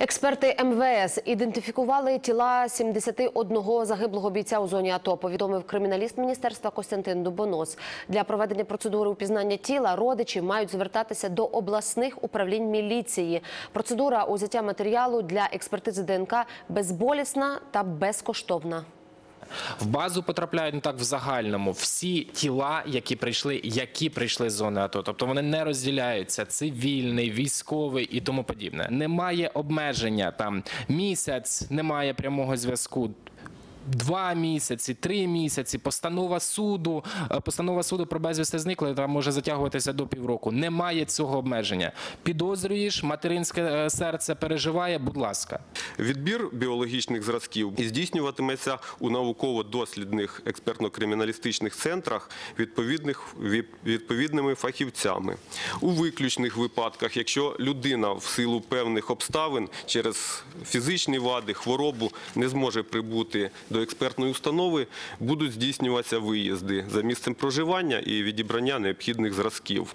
Експерти МВС ідентифікували тіла 71 загиблого бійця у зоні АТО. Повідомив криміналіст міністерства Костянтин Дубонос. Для проведення процедури упізнання тіла родичі мають звертатися до обласних управлінь міліції. Процедура узяття матеріалу для експертизи ДНК безболісна та безкоштовна. В базу потрапляють ну так в загальному всі тіла, які прийшли, які прийшли з зони АТО. Тобто вони не розділяються цивільний, військовий і тому подібне. Немає обмеження там місяць, немає прямого зв'язку. Два місяці, три місяці, постанова суду, е, постанова суду про безвісти зникли, там може затягуватися до півроку. Немає цього обмеження. Підозрюєш, материнське е, серце переживає, будь ласка. Відбір біологічних зразків здійснюватиметься у науково-дослідних експертно-криміналістичних центрах відповідних відповідними фахівцями. У виключних випадках, якщо людина в силу певних обставин через фізичні вади, хворобу не зможе прибути до експертної установи, будуть здійснюватися виїзди за місцем проживання і відібрання необхідних зразків.